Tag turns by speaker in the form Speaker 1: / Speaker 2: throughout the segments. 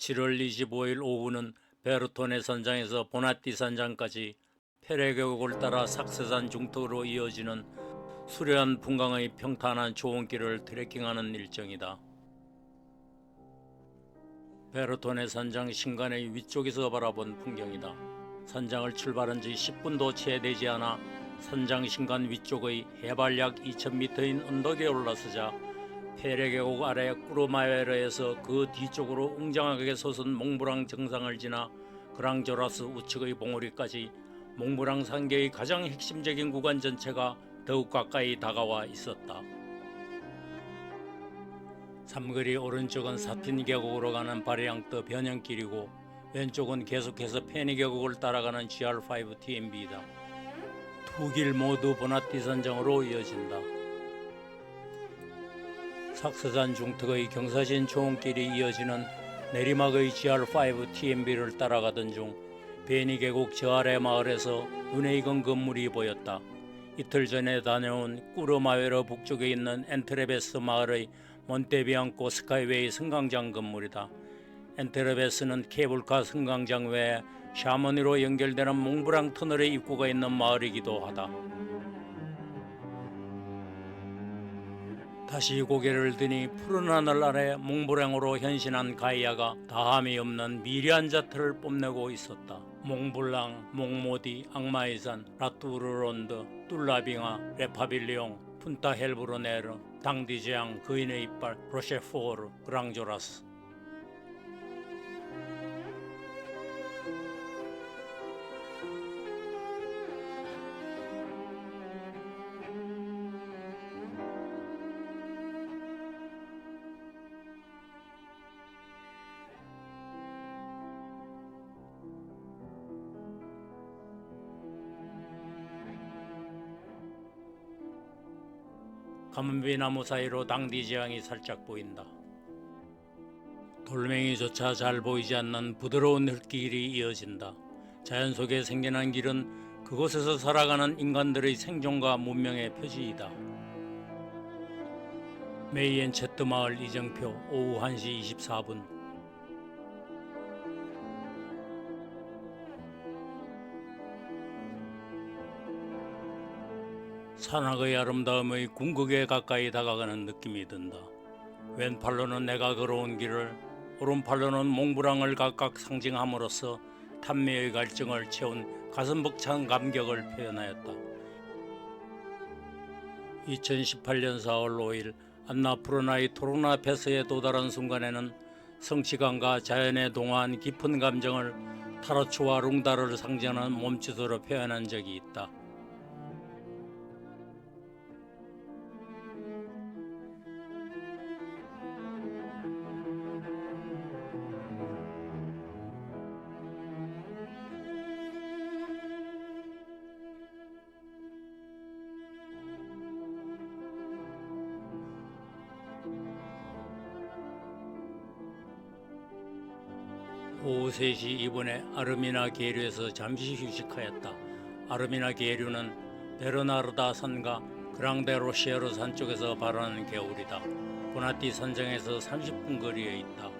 Speaker 1: 7월 25일 오후는 베르토네 산장에서 보나티 산장까지 페레계곡을 따라 삭세산 중턱으로 이어지는 수려한 풍광의 평탄한 좋은길을 트레킹하는 일정이다. 베르토네 산장 신간의 위쪽에서 바라본 풍경이다. 산장을 출발한 지 10분도 채 되지 않아 산장 신간 위쪽의 해발 약 2000m인 언덕에 올라서자 페레계곡 아래 꾸르마웨르에서 그 뒤쪽으로 웅장하게 솟은 몽브랑 정상을 지나 그랑조라스 우측의 봉우리까지 몽브랑 산계의 가장 핵심적인 구간 전체가 더욱 가까이 다가와 있었다. 삼거리 오른쪽은 사틴 계곡으로 가는 바리앙트 변형길이고 왼쪽은 계속해서 페니 계곡을 따라가는 GR5 TMB이다. 두 길 모두 보나티 산장으로 이어진다. 삭스산 중턱의 경사진 초원길이 이어지는 내리막의 GR5 TMB를 따라가던 중 베니 계곡 저 아래 마을에서 눈에 익은 건물이 보였다. 이틀 전에 다녀온 꾸르마웨르 북쪽에 있는 엔트레베스 마을의 몬테비앙코 스카이웨이 승강장 건물이다. 엔트레베스는 케이블카 승강장 외에 샤머니로 연결되는 몽브랑 터널의 입구가 있는 마을이기도 하다. 다시 고개를 드니 푸른 하늘 아래 몽브랑으로 현신한 가이아가 다함이 없는 미려한 자태를 뽐내고 있었다. 몽블랑, 몽모디, 악마의 산, 라뚜르론드, 뚫라빙아, 레파빌리옹, 푼타 헬브로네르, 당디제앙, 그인의 이빨, 로셰포르, 그랑조라스. 가문비 나무 사이로 당디지향이 살짝 보인다. 돌멩이조차 잘 보이지 않는 부드러운 흙길이 이어진다. 자연 속에 생겨난 길은 그곳에서 살아가는 인간들의 생존과 문명의 표지이다. 메이엔 채트 마을 이정표 오후 1시 24분 산악의 아름다움의 궁극에 가까이 다가가는 느낌이 든다. 왼팔로는 내가 걸어온 길을, 오른팔로는 몽브랑을 각각 상징함으로써 탐미의 갈증을 채운 가슴 벅찬 감격을 표현하였다. 2018년 4월 5일 안나푸르나의 토르나 패스에 도달한 순간에는 성취감과 자연에 동화한 깊은 감정을 타로츠와 룽다를 상징하는 몸짓으로 표현한 적이 있다. 오후 3시 이번에 아르미나 계류에서 잠시 휴식하였다. 아르미나 계류는 베르나르다 산과 그랑데 로시에르 산 쪽에서 발원하는 개울이다. 보나티 산장에서 30분 거리에 있다.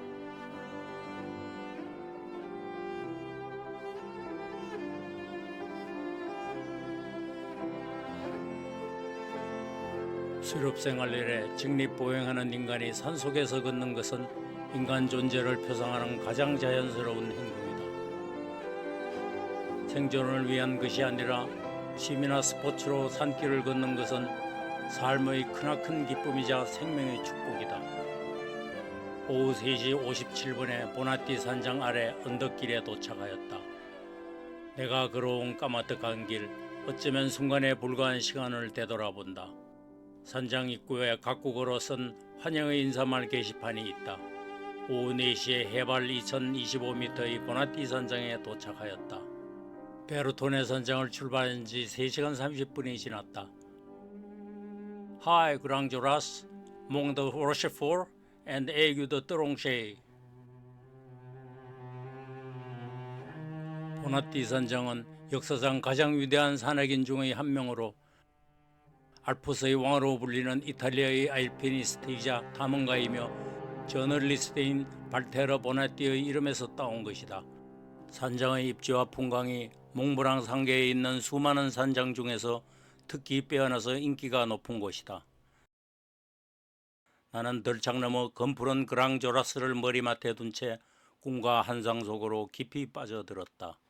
Speaker 1: 수렵 생활 일에 직립 보행하는 인간이 산속에서 걷는 것은 인간 존재를 표상하는 가장 자연스러운 행동이다. 생존을 위한 것이 아니라 취미나 스포츠로 산길을 걷는 것은 삶의 크나큰 기쁨이자 생명의 축복이다. 오후 3시 57분에 보나티 산장 아래 언덕길에 도착하였다. 내가 걸어온 까마득한 길, 어쩌면 순간에 불과한 시간을 되돌아본다. 산장 입구에 각국어로 쓴 환영의 인사말 게시판이 있다. 오후 4시에 해발 2025m의 보나티 산장에 도착하였다. 베르토네 산장을 출발한 지 3시간 30분이 지났다. Hi, Grangjoras, Mont de Rochefort, and Aigu de Tronche. 보나티 산장은 역사상 가장 위대한 산악인 중의 한 명으로 알프스의 왕으로 불리는 이탈리아의 알피니스트이자 탐험가이며 저널리스트인 발테러 보네티의 이름에서 따온 것이다. 산장의 입지와 풍광이 몽브랑 상계에 있는 수많은 산장 중에서 특히 빼어나서 인기가 높은 곳이다. 나는 덜창 넘어 검푸른 그랑조라스를 머리맡에 둔 채 꿈과 한상 속으로 깊이 빠져들었다.